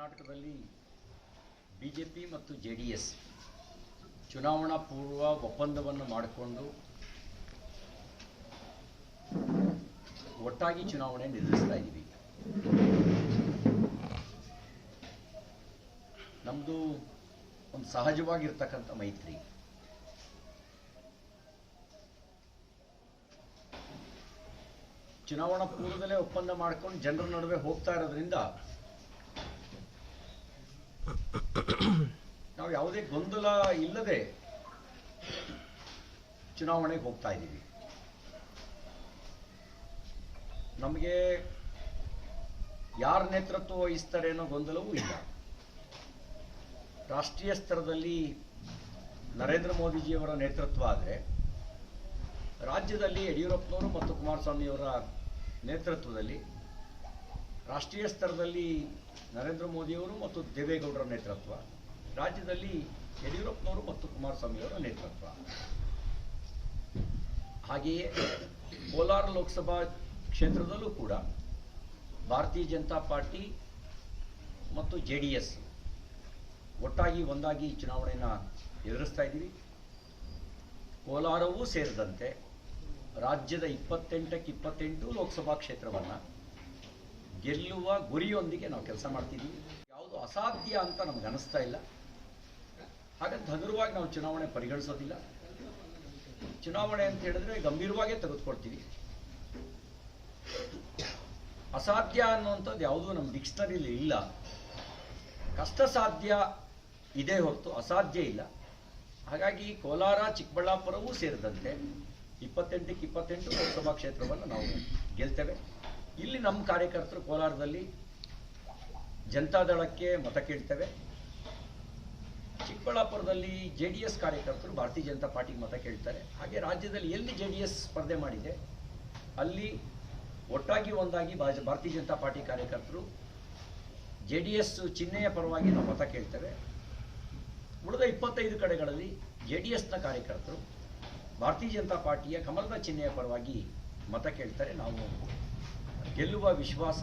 ಕರ್ನಾಟಕದಲ್ಲಿ ಬಿ ಮತ್ತು J D S ಚುನಾವಣಾ ಪೂರ್ವ ಒಪ್ಪಂದವನ್ನು ಮಾಡಿಕೊಂಡು ಒಟ್ಟಾಗಿ ಚುನಾವಣೆ ನಿರ್ಧರಿಸ್ತಾ ಇದ್ದೀವಿ. ನಮ್ಮದು ಒಂದು ಸಹಜವಾಗಿರ್ತಕ್ಕಂಥ ಮೈತ್ರಿ. ಚುನಾವಣಾ ಪೂರ್ವದಲ್ಲೇ ಒಪ್ಪಂದ ಮಾಡ್ಕೊಂಡು ಜನರ ನಡುವೆ ಹೋಗ್ತಾ ಇರೋದ್ರಿಂದ ನಾವು ಯಾವುದೇ ಗೊಂದಲ ಇಲ್ಲದೆ ಚುನಾವಣೆಗೆ ಹೋಗ್ತಾ ಇದ್ದೀವಿ. ನಮಗೆ ಯಾರ ನೇತೃತ್ವ ವಹಿಸ್ತಾರೆ ಅನ್ನೋ ಗೊಂದಲವೂ ಇಲ್ಲ. ರಾಷ್ಟ್ರೀಯ ಸ್ತರದಲ್ಲಿ ನರೇಂದ್ರ ಮೋದಿಜಿಯವರ ನೇತೃತ್ವ ಆದರೆ ರಾಜ್ಯದಲ್ಲಿ ಯಡಿಯೂರಪ್ಪನವರು ಮತ್ತು ಕುಮಾರಸ್ವಾಮಿಯವರ ನೇತೃತ್ವದಲ್ಲಿ ರಾಷ್ಟ್ರೀಯ ಸ್ತರದಲ್ಲಿ ನರೇಂದ್ರ ಮೋದಿಯವರು ಮತ್ತು ದೇವೇಗೌಡರ ನೇತೃತ್ವ, ರಾಜ್ಯದಲ್ಲಿ ಯಡಿಯೂರಪ್ಪನವರು ಮತ್ತು ಕುಮಾರಸ್ವಾಮಿಯವರ ನೇತೃತ್ವ. ಹಾಗೆಯೇ ಕೋಲಾರ ಲೋಕಸಭಾ ಕ್ಷೇತ್ರದಲ್ಲೂ ಕೂಡ ಭಾರತೀಯ ಜನತಾ ಪಾರ್ಟಿ ಮತ್ತು ಜೆ ಡಿ ಎಸ್ ಒಟ್ಟಾಗಿ ಒಂದಾಗಿ ಚುನಾವಣೆಯನ್ನು ಎದುರಿಸ್ತಾ ಇದ್ದೀವಿ. ಕೋಲಾರವೂ ಸೇರಿದಂತೆ ರಾಜ್ಯದ ಇಪ್ಪತ್ತೆಂಟಕ್ಕೆ ಇಪ್ಪತ್ತೆಂಟು ಲೋಕಸಭಾ ಕ್ಷೇತ್ರವನ್ನು ಗೆಲ್ಲುವ ಗುರಿಯೊಂದಿಗೆ ನಾವು ಕೆಲಸ ಮಾಡ್ತಿದ್ದೀವಿ. ಯಾವುದು ಅಸಾಧ್ಯ ಅಂತ ನಮ್ಗೆ ಅನಿಸ್ತಾ ಇಲ್ಲ. ಹಾಗಂತ ಹಗುರವಾಗಿ ನಾವು ಚುನಾವಣೆ ಪರಿಗಣಿಸೋದಿಲ್ಲ. ಚುನಾವಣೆ ಅಂತ ಹೇಳಿದ್ರೆ ಗಂಭೀರವಾಗೇ ತೆಗೆದುಕೊಳ್ತೀವಿ. ಅಸಾಧ್ಯ ಅನ್ನುವಂಥದ್ದು ಯಾವುದೂ ನಮ್ಮ ಡಿಕ್ಷನರಿಲಿ ಇಲ್ಲ. ಕಷ್ಟ ಸಾಧ್ಯ ಇದೆ ಹೊರತು ಅಸಾಧ್ಯ ಇಲ್ಲ. ಹಾಗಾಗಿ ಕೋಲಾರ, ಚಿಕ್ಕಬಳ್ಳಾಪುರವೂ ಸೇರಿದಂತೆ ಇಪ್ಪತ್ತೆಂಟಕ್ಕೆ ಇಪ್ಪತ್ತೆಂಟು ಲೋಕಸಭಾ ಕ್ಷೇತ್ರವನ್ನು ನಾವು ಗೆಲ್ತೇವೆ. ಇಲ್ಲಿ ನಮ್ಮ ಕಾರ್ಯಕರ್ತರು ಕೋಲಾರದಲ್ಲಿ ಜನತಾದಳಕ್ಕೆ ಮತ ಕೇಳ್ತೇವೆ. ಚಿಕ್ಕಬಳ್ಳಾಪುರದಲ್ಲಿ ಜೆ ಡಿ ಎಸ್ ಕಾರ್ಯಕರ್ತರು ಭಾರತೀಯ ಜನತಾ ಪಾರ್ಟಿಗೆ ಮತ ಕೇಳ್ತಾರೆ. ಹಾಗೆ ರಾಜ್ಯದಲ್ಲಿ ಎಲ್ಲಿ ಜೆ ಡಿ ಎಸ್ ಸ್ಪರ್ಧೆ ಮಾಡಿದೆ, ಅಲ್ಲಿ ಒಟ್ಟಾಗಿ ಒಂದಾಗಿ ಭಾರತೀಯ ಜನತಾ ಪಾರ್ಟಿ ಕಾರ್ಯಕರ್ತರು ಜೆ ಡಿ ಎಸ್ ಚಿಹ್ನೆಯ ಪರವಾಗಿ ನಾವು ಮತ ಕೇಳ್ತೇವೆ. ಉಳಿದ ಇಪ್ಪತ್ತೈದು ಕಡೆಗಳಲ್ಲಿ ಜೆ ಡಿ ಎಸ್ನ ಕಾರ್ಯಕರ್ತರು ಭಾರತೀಯ ಜನತಾ ಪಾರ್ಟಿಯ ಕಮಲದ ಚಿಹ್ನೆಯ ಪರವಾಗಿ ಮತ ಕೇಳ್ತಾರೆ. ನಾವು ಗೆಲ್ಲುವ ವಿಶ್ವಾಸ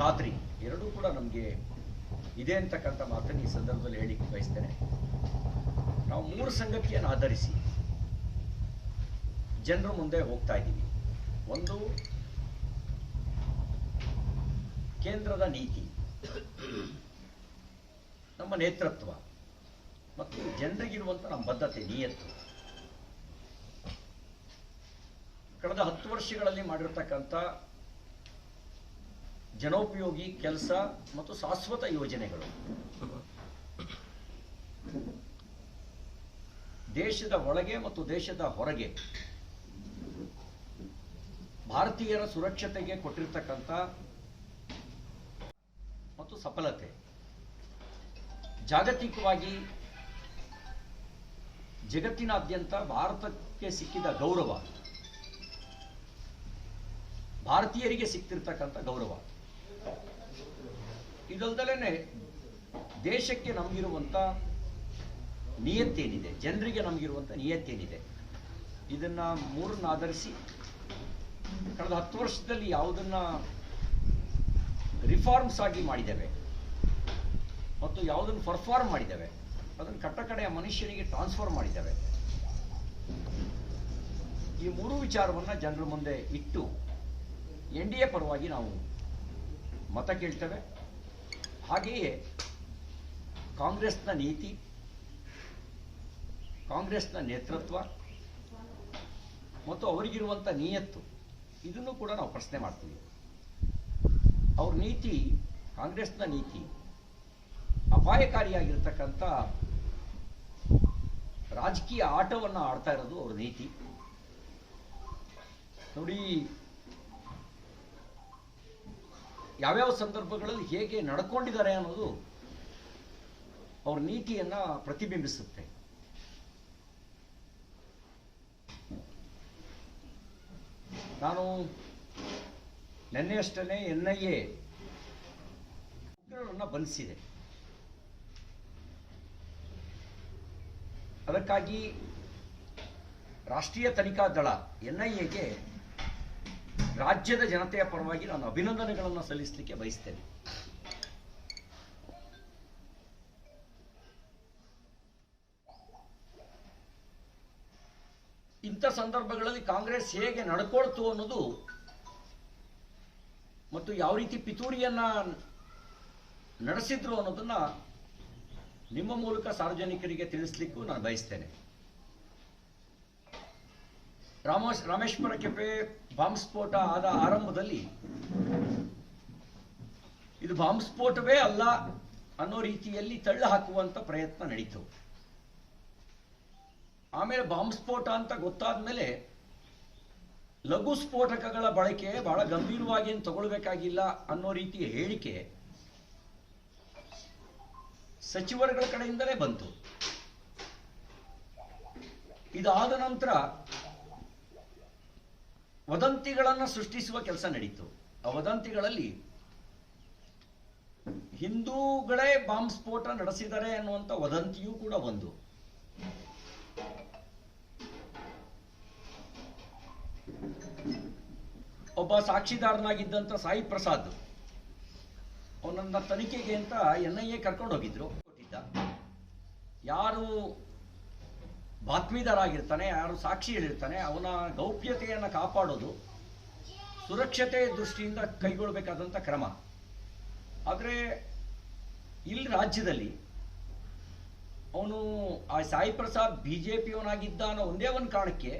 ಖಾತ್ರಿ ಎರಡೂ ಕೂಡ ನಮಗೆ ಇದೆ ಅಂತಕ್ಕಂಥ ಮಾತನ್ನು ಈ ಸಂದರ್ಭದಲ್ಲಿ ಹೇಳಿಕ್ಕೆ ಬಯಸ್ತೇನೆ. ನಾವು ಮೂರು ಸಂಗತಿಯನ್ನು ಆಧರಿಸಿ ಜನರ ಮುಂದೆ ಹೋಗ್ತಾ ಇದ್ದೀವಿ. ಒಂದು, ಕೇಂದ್ರದ ನೀತಿ, ನಮ್ಮ ನೇತೃತ್ವ ಮತ್ತು ಜನರಿಗಿರುವಂಥ ನಮ್ಮ ಬದ್ಧತೆ, ನಿಯತ್ತು. ಕಳೆದ ಹತ್ತು ವರ್ಷಗಳಲ್ಲಿ ಮಾಡಿರ್ತಕ್ಕಂಥ ಜನೋಪಯೋಗಿ ಕೆಲಸ ಮತ್ತು ಶಾಶ್ವತ ಯೋಜನೆಗಳು. ದೇಶದ ಒಳಗೆ ಮತ್ತು ದೇಶದ ಹೊರಗೆ ಭಾರತೀಯರ ಸುರಕ್ಷತೆಗೆ ಕೊಟ್ಟಿರ್ತಕ್ಕಂಥ ಮತ್ತು ಸಫಲತೆ. ಜಾಗತಿಕವಾಗಿ ಜಗತ್ತಿನಾದ್ಯಂತ ಭಾರತಕ್ಕೆ ಸಿಕ್ಕಿದ ಗೌರವ, ಭಾರತೀಯರಿಗೆ ಸಿಕ್ತಿರ್ತಕ್ಕಂಥ ಗೌರವ. ಇದಲ್ದಲೇ ದೇಶಕ್ಕೆ ನಮಗಿರುವಂಥ ನಿಯತ್ತೇನಿದೆ, ಜನರಿಗೆ ನಮಗಿರುವಂಥ ನಿಯತ್ತೇನಿದೆ, ಇದನ್ನ ಮೂರನ್ನ ಆಧರಿಸಿ ಕಳೆದ ಹತ್ತು ವರ್ಷದಲ್ಲಿ ಯಾವುದನ್ನ ರಿಫಾರ್ಮ್ಸ್ ಆಗಿ ಮಾಡಿದ್ದೇವೆ. ಮತ್ತು ಯಾವುದನ್ನು ಪರ್ಫಾರ್ಮ್ ಮಾಡಿದ್ದೇವೆ, ಅದನ್ನು ಕಟ್ಟಕಡೆಯ ಮನುಷ್ಯನಿಗೆ ಟ್ರಾನ್ಸ್ಫರ್ ಮಾಡಿದ್ದೇವೆ. ಈ ಮೂರು ವಿಚಾರವನ್ನು ಜನರ ಮುಂದೆ ಇಟ್ಟು ಎನ್ ಡಿ ಎ ಪರವಾಗಿ ನಾವು ಮತ ಕೇಳ್ತೇವೆ. ಹಾಗೆಯೇ ಕಾಂಗ್ರೆಸ್ನ ನೀತಿ, ಕಾಂಗ್ರೆಸ್ನ ನೇತೃತ್ವ ಮತ್ತು ಅವರಿಗಿರುವಂಥ ನಿಯತ್ತು, ಇದನ್ನು ಕೂಡ ನಾವು ಪ್ರಶ್ನೆ ಮಾಡ್ತೀವಿ. ಅವ್ರ ನೀತಿ, ಕಾಂಗ್ರೆಸ್ನ ನೀತಿ ಅಪಾಯಕಾರಿಯಾಗಿರ್ತಕ್ಕಂಥ ರಾಜಕೀಯ ಆಟವನ್ನು ಆಡ್ತಾ ಇರೋದು ಅವ್ರ ನೀತಿ. ನೋಡಿ ಯಾವ್ಯಾವ ಸಂದರ್ಭಗಳಲ್ಲಿ ಹೇಗೆ ನಡ್ಕೊಂಡಿದ್ದಾರೆ ಅನ್ನೋದು ಅವ್ರ ನೀತಿಯನ್ನ ಪ್ರತಿಬಿಂಬಿಸುತ್ತೆ. ನಾನು ನಿನ್ನೆಯಷ್ಟೇ ಎನ್ ಐ ಎ ಬಂಧಿಸಿದೆ. ಅದಕ್ಕಾಗಿ ರಾಷ್ಟ್ರೀಯ ತನಿಖಾ ದಳ ಎನ್ ಐ ಎಗೆ ರಾಜ್ಯದ ಜನತೆಯ ಪರವಾಗಿ ನಾನು ಅಭಿನಂದನೆಗಳನ್ನು ಸಲ್ಲಿಸಲಿಕ್ಕೆ ಬಯಸ್ತೇನೆ. ಇಂಥ ಸಂದರ್ಭಗಳಲ್ಲಿ ಕಾಂಗ್ರೆಸ್ ಹೇಗೆ ನಡ್ಕೊಳ್ತು ಅನ್ನೋದು ಮತ್ತು ಯಾವ ರೀತಿ ಪಿತೂರಿಯನ್ನ ನಡೆಸಿದ್ರು ಅನ್ನೋದನ್ನ ನಿಮ್ಮ ಮೂಲಕ ಸಾರ್ವಜನಿಕರಿಗೆ ತಿಳಿಸ್ಲಿಕ್ಕೂ ನಾನು ಬಯಸ್ತೇನೆ. ರಾಮ ರಾಮೇಶ್ವರ ಕೆಫೆ ಬಾಂಬ್ ಸ್ಫೋಟ ಆದ ಆರಂಭದಲ್ಲಿ ಇದು ಬಾಂಬ್ ಸ್ಫೋಟವೇ ಅಲ್ಲ ಅನ್ನೋ ರೀತಿಯಲ್ಲಿ ತಳ್ಳು ಹಾಕುವಂತ ಪ್ರಯತ್ನ ನಡೀತು. ಆಮೇಲೆ ಬಾಂಬ್ ಸ್ಫೋಟ ಅಂತ ಗೊತ್ತಾದ ಮೇಲೆ ಲಘು ಸ್ಫೋಟಕಗಳ ಬಳಕೆ ಬಹಳ ಗಂಭೀರವಾಗಿ ಏನು ತಗೊಳ್ಬೇಕಾಗಿಲ್ಲ ಅನ್ನೋ ರೀತಿಯ ಹೇಳಿಕೆ ಸಚಿವರುಗಳ ಕಡೆಯಿಂದಲೇ ಬಂತು. ಇದಾದ ನಂತರ ವದಂತಿಗಳನ್ನು ಸೃಷ್ಟಿಸುವ ಕೆಲಸ ನಡೀತು. ಆ ವದಂತಿಗಳಲ್ಲಿ ಹಿಂದೂಗಳೇ ಬಾಂಬ್ ಸ್ಫೋಟ ನಡೆಸಿದ್ದಾರೆ ಅನ್ನುವಂಥ ವದಂತಿಯೂ ಕೂಡ ಒಂದು ಒಬ್ಬ ಸಾಕ್ಷಿದಾರನಾಗಿದ್ದಂಥ ಸಾಯಿ ಪ್ರಸಾದ್, ಅವನನ್ನ ತನಿಖೆಗೆ ಅಂತ ಎನ್ ಐ ಎ ಕರ್ಕೊಂಡು ಹೋಗಿದ್ರು ಕೊಟ್ಟಿದ್ದ ಯಾರು ಬಾತ್ಮೀದಾರ ಆಗಿರ್ತಾನೆ ಯಾರು ಸಾಕ್ಷಿ ಹೇಳಿರ್ತಾನೆ, ಅವನ ಗೌಪ್ಯತೆಯನ್ನು ಕಾಪಾಡೋದು ಸುರಕ್ಷತೆ ದೃಷ್ಟಿಯಿಂದ ಕೈಗೊಳ್ಳಬೇಕಾದಂಥ ಕ್ರಮ. ಆದರೆ ಇಲ್ಲಿ ರಾಜ್ಯದಲ್ಲಿ ಅವನು ಆ ಸಾಯಿ ಪ್ರಸಾದ್ ಬಿ ಜೆ ಪಿಯವನಾಗಿದ್ದ ಅನ್ನೋ ಒಂದೇ ಒಂದು ಕಾರಣಕ್ಕೆ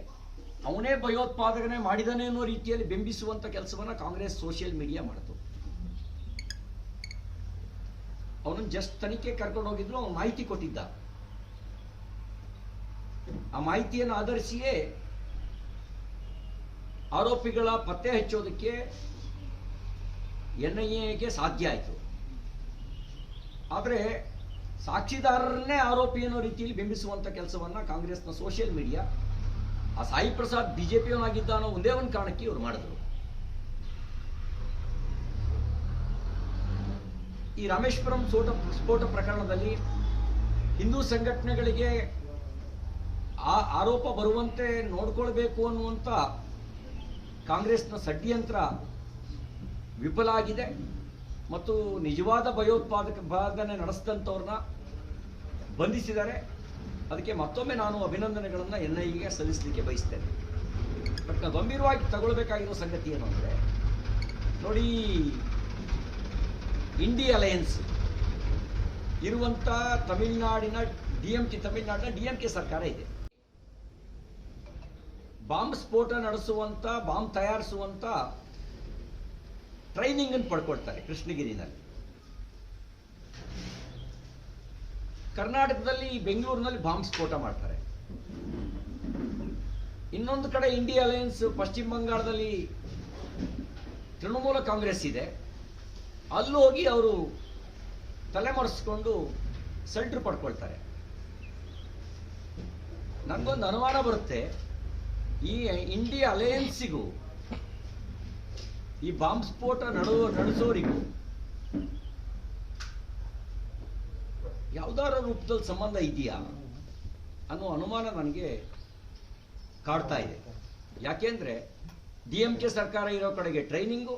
ಅವನೇ ಭಯೋತ್ಪಾದಕನೇ ಮಾಡಿದಾನೆ ಅನ್ನೋ ರೀತಿಯಲ್ಲಿ ಬಿಂಬಿಸುವಂಥ ಕೆಲಸವನ್ನು ಕಾಂಗ್ರೆಸ್ ಸೋಷಿಯಲ್ ಮೀಡಿಯಾ ಮಾಡಿತು. ಅವನು ಜಸ್ಟ್ ತನಿಖೆ ಕರ್ಕೊಂಡು ಹೋಗಿದ್ರು ಅವನು ಮಾಹಿತಿ ಕೊಟ್ಟಿದ್ದ. ಆ ಮಾಹಿತಿಯನ್ನು ಆಧರಿಸಿಯೇ ಆರೋಪಿಗಳ ಪತ್ತೆ ಹಚ್ಚೋದಕ್ಕೆ ಎನ್ ಐ ಎಗೆ ಸಾಧ್ಯ ಆಯಿತು. ಆದರೆ ಸಾಕ್ಷಿದಾರರನ್ನೇ ಆರೋಪಿ ಅನ್ನೋ ರೀತಿಯಲ್ಲಿ ಬಿಂಬಿಸುವಂಥ ಕೆಲಸವನ್ನು ಕಾಂಗ್ರೆಸ್ನ ಸೋಷಿಯಲ್ ಮೀಡಿಯಾ, ಆ ಸಾಯಿ ಪ್ರಸಾದ್ ಬಿಜೆಪಿಯವನಾಗಿದ್ದ ಅನ್ನೋ ಒಂದೇ ಒಂದು ಕಾರಣಕ್ಕೆ ಇವರು ಮಾಡಿದ್ರು. ಈ ರಾಮೇಶ್ವರಂ ಸ್ಫೋಟ ಸ್ಫೋಟ ಪ್ರಕರಣದಲ್ಲಿ ಹಿಂದೂ ಸಂಘಟನೆಗಳಿಗೆ ಆ ಆರೋಪ ಬರುವಂತೆ ನೋಡ್ಕೊಳ್ಬೇಕು ಅನ್ನುವಂಥ ಕಾಂಗ್ರೆಸ್ನ ಷಡ್ಯಂತ್ರ ವಿಫಲ ಆಗಿದೆ. ಮತ್ತು ನಿಜವಾದ ಭಯೋತ್ಪಾದಕ ಭಾಗನೆ ನಡೆಸಿದಂಥವ್ರನ್ನ ಬಂಧಿಸಿದ್ದಾರೆ. ಅದಕ್ಕೆ ಮತ್ತೊಮ್ಮೆ ನಾನು ಅಭಿನಂದನೆಗಳನ್ನು ಎನ್ ಐಗೆ ಸಲ್ಲಿಸಲಿಕ್ಕೆ ಬಯಸ್ತೇನೆ. ಬಟ್ ನಾವು ಗಂಭೀರವಾಗಿ ತಗೊಳ್ಬೇಕಾಗಿರೋ ಸಂಗತಿ ಏನು ಅಂದರೆ, ನೋಡಿ ಇಂಡಿ ಅಲಯನ್ಸ್ ಇರುವಂಥ ತಮಿಳುನಾಡಿನ ಡಿ ಎಂ ಕೆ ತಮಿಳುನಾಡಿನ ಡಿ ಎಂ ಕೆ ಸರ್ಕಾರ ಇದೆ. ಬಾಂಬ್ ಸ್ಫೋಟ ನಡೆಸುವಂತ, ಬಾಂಬ್ ತಯಾರಿಸುವಂತ ಟ್ರೈನಿಂಗ್ ಅನ್ನು ಪಡ್ಕೊಳ್ತಾರೆ ಕೃಷ್ಣಗಿರಿನಲ್ಲಿ. ಕರ್ನಾಟಕದಲ್ಲಿ ಬೆಂಗಳೂರಿನಲ್ಲಿ ಬಾಂಬ್ ಸ್ಫೋಟ ಮಾಡ್ತಾರೆ. ಇನ್ನೊಂದು ಕಡೆ ಇಂಡಿಯಾ ಅಲಯನ್ಸ್ ಪಶ್ಚಿಮ ಬಂಗಾಳದಲ್ಲಿ ತೃಣಮೂಲ ಕಾಂಗ್ರೆಸ್ ಇದೆ. ಅಲ್ಲಿ ಹೋಗಿ ಅವರು ತಲೆಮರೆಸ್ಕೊಂಡು ಸೆಂಟ್ರ್ ಪಡ್ಕೊಳ್ತಾರೆ. ನನಗೊಂದು ಅನುಮಾನ ಬರುತ್ತೆ. ಈ ಇಂಡಿಯಾ ಅಲಯನ್ಸಿಗೂ ಈ ಬಾಂಬ್ ಸ್ಫೋಟ ನಡು ನಡೆಸೋರಿಗೂ ಯಾವ್ದಾರ ರೂಪದಲ್ಲಿ ಸಂಬಂಧ ಇದೆಯಾ ಅನ್ನೋ ಅನುಮಾನ ನನಗೆ ಕಾಡ್ತಾ ಇದೆ. ಯಾಕೆಂದ್ರೆ ಡಿ ಎಂ ಕೆ ಸರ್ಕಾರ ಇರೋ ಕಡೆಗೆ ಟ್ರೈನಿಂಗು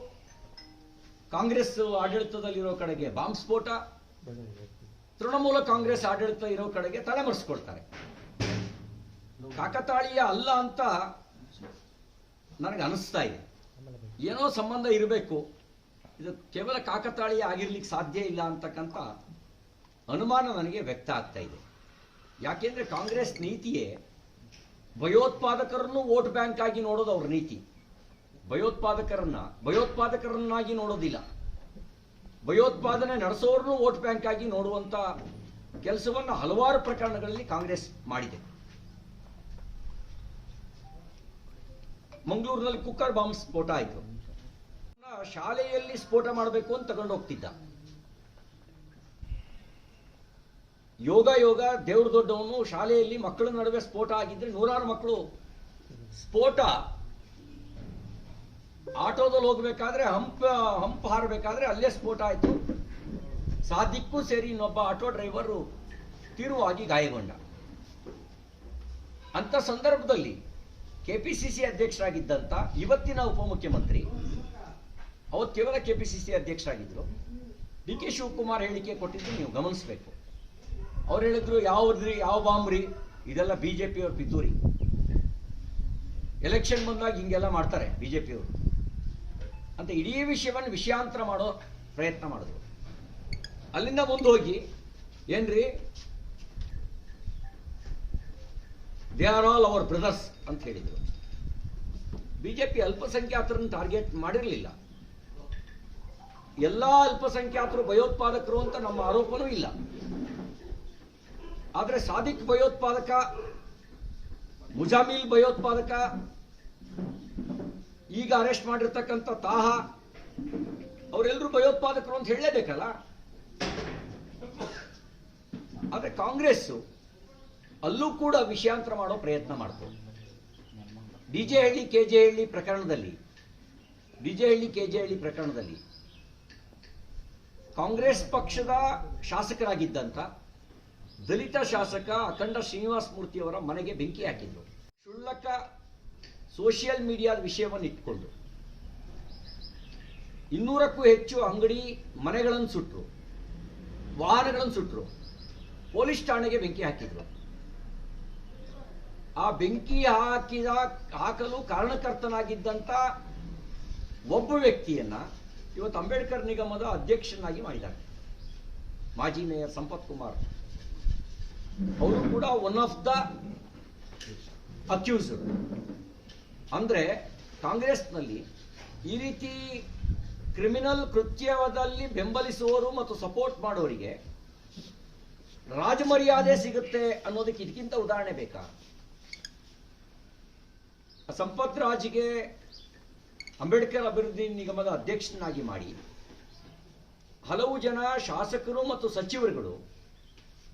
ಕಾಂಗ್ರೆಸ್ ಆಡಳಿತದಲ್ಲಿರೋ ಕಡೆಗೆ ಬಾಂಬ್ ಸ್ಫೋಟ ತೃಣಮೂಲ ಕಾಂಗ್ರೆಸ್ ಆಡಳಿತ ಇರೋ ಕಡೆಗೆ ತಲೆಮರೆಸ್ಕೊಳ್ತಾರೆ. ಕಾಕತಾಳೀಯ ಅಲ್ಲ ಅಂತ ನನಗೆ ಅನಿಸ್ತಾ ಇದೆ ಏನೋ ಸಂಬಂಧ ಇರಬೇಕು. ಇದು ಕೇವಲ ಕಾಕತಾಳೀಯ ಆಗಿರ್ಲಿಕ್ಕೆ ಸಾಧ್ಯ ಇಲ್ಲ ಅಂತಕ್ಕಂಥ ಅನುಮಾನ ನನಗೆ ವ್ಯಕ್ತ ಆಗ್ತಾ ಇದೆ. ಯಾಕೆಂದ್ರೆ ಕಾಂಗ್ರೆಸ್ ನೀತಿಯೇ ಭಯೋತ್ಪಾದಕರನ್ನು ವೋಟ್ ಬ್ಯಾಂಕ್ ಆಗಿ ನೋಡೋದು ಅವ್ರ ನೀತಿ. ಭಯೋತ್ಪಾದಕರನ್ನ, ಭಯೋತ್ಪಾದಕರನ್ನಾಗಿ ನೋಡೋದಿಲ್ಲ. ಭಯೋತ್ಪಾದನೆ ನಡೆಸೋರ್ನು ವೋಟ್ ಬ್ಯಾಂಕ್ ಆಗಿ ನೋಡುವಂತ ಕೆಲಸವನ್ನು ಹಲವಾರು ಪ್ರಕರಣಗಳಲ್ಲಿ ಕಾಂಗ್ರೆಸ್ ಮಾಡಿದೆ. ಮಂಗಳೂರಿನಲ್ಲಿ ಕುಕ್ಕರ್ ಬಾಂಬ್ ಸ್ಫೋಟ ಆಯಿತು. ಶಾಲೆಯಲ್ಲಿ ಸ್ಫೋಟ ಮಾಡಬೇಕು ಅಂತ ತಗೊಂಡು ಹೋಗ್ತಿದ್ದ. ಯೋಗ ಯೋಗ, ದೇವ್ರ ದೊಡ್ಡವನು, ಶಾಲೆಯಲ್ಲಿ ಮಕ್ಕಳ ನಡುವೆ ಸ್ಫೋಟ ಆಗಿದ್ರೆ ನೂರಾರು ಮಕ್ಕಳು ಸ್ಫೋಟ. ಆಟೋದಲ್ಲಿ ಹೋಗ್ಬೇಕಾದ್ರೆ ಹಂಪ, ಹಂಪ್ ಹಾರಬೇಕಾದ್ರೆ ಅಲ್ಲೇ ಸ್ಫೋಟ ಆಯಿತು. ಸಾದಿಕ್ಕೂ ಸೇರಿ ಇನ್ನೊಬ್ಬ ಆಟೋ ಡ್ರೈವರು ತಿರುವಾಗಿ ಗಾಯಗೊಂಡ. ಅಂತ ಸಂದರ್ಭದಲ್ಲಿ ಕೆಪಿಸಿಸಿ ಅಧ್ಯಕ್ಷರಾಗಿದ್ದಂಥ ಇವತ್ತಿನ ಉಪಮುಖ್ಯಮಂತ್ರಿ ಅವತ್ತು ಕೇವಲ ಕೆಪಿಸಿಸಿ ಅಧ್ಯಕ್ಷರಾಗಿದ್ದರು ಡಿ ಕೆ ಶಿವಕುಮಾರ್ ಹೇಳಿಕೆ ಕೊಟ್ಟಿದ್ದು ನೀವು ಗಮನಿಸಬೇಕು. ಅವ್ರು ಹೇಳಿದ್ರು, ಯಾವ್ದ್ರಿ, ಯಾವ ಬಾಂಬ್ರಿ? ಇದೆಲ್ಲ ಬಿಜೆಪಿ ಅವ್ರ ಪಿತೂರಿ ಎಲೆಕ್ಷನ್ ಬಂದಾಗ ಹಿಂಗೆಲ್ಲ ಮಾಡ್ತಾರೆ ಬಿ ಜೆ ಪಿಯವರು ಅಂತ ಇಡೀ ವಿಷಯವನ್ನು ವಿಷಯಾಂತರ ಮಾಡೋ ಪ್ರಯತ್ನ ಮಾಡಿದ್ರು. ಅಲ್ಲಿಂದ ಮುಂದೆ ಹೋಗಿ ಏನ್ರಿ? They are all our brothers ಅಂತ ಹೇಳಿದರು. ಬಿಜೆಪಿ ಅಲ್ಪಸಂಖ್ಯಾತರನ್ನು ಟಾರ್ಗೆಟ್ ಮಾಡಿರಲಿಲ್ಲ. ಎಲ್ಲ ಅಲ್ಪಸಂಖ್ಯಾತರು ಭಯೋತ್ಪಾದಕರು ಅಂತ ನಮ್ಮ ಆರೋಪನೂ ಇಲ್ಲ. ಆದರೆ ಸಾದಿಕ್ ಭಯೋತ್ಪಾದಕ, ಮುಜಾಮಿಲ್ ಭಯೋತ್ಪಾದಕ, ಈಗ ಅರೆಸ್ಟ್ ಮಾಡಿರ್ತಕ್ಕಂಥ ತಾಹ, ಅವರೆಲ್ಲರೂ ಭಯೋತ್ಪಾದಕರು ಅಂತ ಹೇಳಲೇಬೇಕಲ್ಲ? ಆದರೆ ಕಾಂಗ್ರೆಸ್ ಅಲ್ಲೂ ಕೂಡ ವಿಷಯಾಂತರ ಮಾಡೋ ಪ್ರಯತ್ನ ಮಾಡ್ತು ಡಿಜೆ ಹಳ್ಳಿ ಕೆಜೆ ಹಳ್ಳಿ ಪ್ರಕರಣದಲ್ಲಿ, D J Halli, K J Halli ಪ್ರಕರಣದಲ್ಲಿ ಕಾಂಗ್ರೆಸ್ ಪಕ್ಷದ ಶಾಸಕರಾಗಿದ್ದಂಥ ದಲಿತ ಶಾಸಕ ಅಖಂಡ ಶ್ರೀನಿವಾಸ ಮೂರ್ತಿ ಅವರ ಮನೆಗೆ ಬೆಂಕಿ ಹಾಕಿದ್ರು. ಕ್ಷುಲ್ಲಕ ಸೋಷಿಯಲ್ ಮೀಡಿಯಾದ ವಿಷಯವನ್ನು ಇಟ್ಕೊಂಡು ಇನ್ನೂರಕ್ಕೂ ಹೆಚ್ಚು ಅಂಗಡಿ ಮನೆಗಳನ್ನು ಸುಟ್ಟರು ವಾಹನಗಳನ್ನು ಸುಟ್ಟರು ಪೊಲೀಸ್ ಠಾಣೆಗೆ ಬೆಂಕಿ ಹಾಕಿದ್ರು. ಆ ಬೆಂಕಿ ಹಾಕಿದ ಹಾಕಲು ಕಾರಣಕರ್ತನಾಗಿದ್ದಂಥ ಒಬ್ಬ ವ್ಯಕ್ತಿಯನ್ನ ಇವತ್ತು ಅಂಬೇಡ್ಕರ್ ನಿಗಮದ ಅಧ್ಯಕ್ಷನಾಗಿ ಮಾಡಿದ್ದಾರೆ. ಮಾಜಿ ಮೇಯರ್ ಸಂಪತ್ ಕುಮಾರ್. ಅವರು ಕೂಡ ಒನ್ ಆಫ್ ದ ಅಕ್ಯೂಸ್ ಅಂದ್ರೆ ಕಾಂಗ್ರೆಸ್ನಲ್ಲಿ ಈ ರೀತಿ ಕ್ರಿಮಿನಲ್ ಕೃತ್ಯದಲ್ಲಿ ಬೆಂಬಲಿಸುವವರು ಮತ್ತು ಸಪೋರ್ಟ್ ಮಾಡೋರಿಗೆ ರಾಜಮರ್ಯಾದೆ ಸಿಗುತ್ತೆ ಅನ್ನೋದಕ್ಕೆ ಇದಕ್ಕಿಂತ ಉದಾಹರಣೆ ಬೇಕಾ? ಸಂಪತ್ ರಾಜ್ಗೆ ಅಂಬೇಡ್ಕರ್ ಅಭಿವೃದ್ಧಿ ನಿಗಮದ ಅಧ್ಯಕ್ಷನಾಗಿ ಮಾಡಿ. ಹಲವು ಜನ ಶಾಸಕರು ಮತ್ತು ಸಚಿವರುಗಳು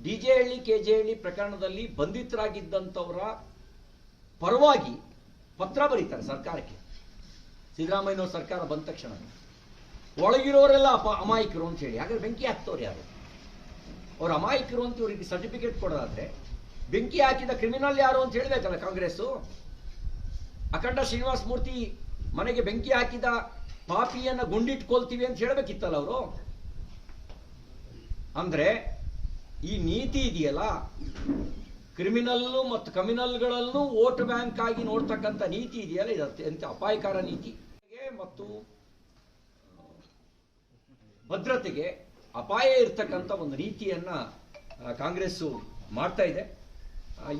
D J Halli K J Halli ಪ್ರಕರಣದಲ್ಲಿ ಬಂಧಿತರಾಗಿದ್ದಂಥವರ ಪರವಾಗಿ ಪತ್ರ ಬರೀತಾರೆ ಸರ್ಕಾರಕ್ಕೆ. ಸಿದ್ದರಾಮಯ್ಯನವ್ರ ಸರ್ಕಾರ ಬಂದ ತಕ್ಷಣ. ಒಳಗಿರೋರೆಲ್ಲ ಅಪ ಅಮಾಯಕರು ಅಂತ ಹೇಳಿ. ಹಾಗಾದ್ರೆ ಬೆಂಕಿ ಹಾಕ್ತವ್ರು ಯಾರು? ಅವ್ರು ಅಮಾಯಕರು ಅಂತ ಇವರಿಗೆ ಸರ್ಟಿಫಿಕೇಟ್ ಕೊಡೋದಾದ್ರೆ ಬೆಂಕಿ ಹಾಕಿದ ಕ್ರಿಮಿನಲ್ ಯಾರು ಅಂತ ಹೇಳಬೇಕಲ್ಲ ಕಾಂಗ್ರೆಸ್ಸು? ಅಖಂಡ ಶ್ರೀನಿವಾಸ ಮೂರ್ತಿ ಮನೆಗೆ ಬೆಂಕಿ ಹಾಕಿದ ಪಾಪಿಯನ್ನ ಗುಂಡಿಟ್ಕೊಳ್ತೀವಿ ಅಂತ ಹೇಳಬೇಕಿತ್ತಲ್ಲ ಅವರು? ಅಂದ್ರೆ ಈ ನೀತಿ ಇದೆಯಲ್ಲ, ಕ್ರಿಮಿನಲ್ಲು ಮತ್ತು ಕಮಿನಲ್ಗಳಲ್ಲೂ ವೋಟ್ ಬ್ಯಾಂಕ್ ಆಗಿ ನೋಡ್ತಕ್ಕಂಥ ನೀತಿ ಇದೆಯಲ್ಲ? ಇದು ಅತ್ಯಂತ ಅಪಾಯಕಾರ ನೀತಿ. ಮತ್ತು ಭದ್ರತೆಗೆ ಅಪಾಯ ಇರ್ತಕ್ಕಂಥ ಒಂದು ನೀತಿಯನ್ನ ಕಾಂಗ್ರೆಸ್ಸು ಮಾಡ್ತಾ ಇದೆ.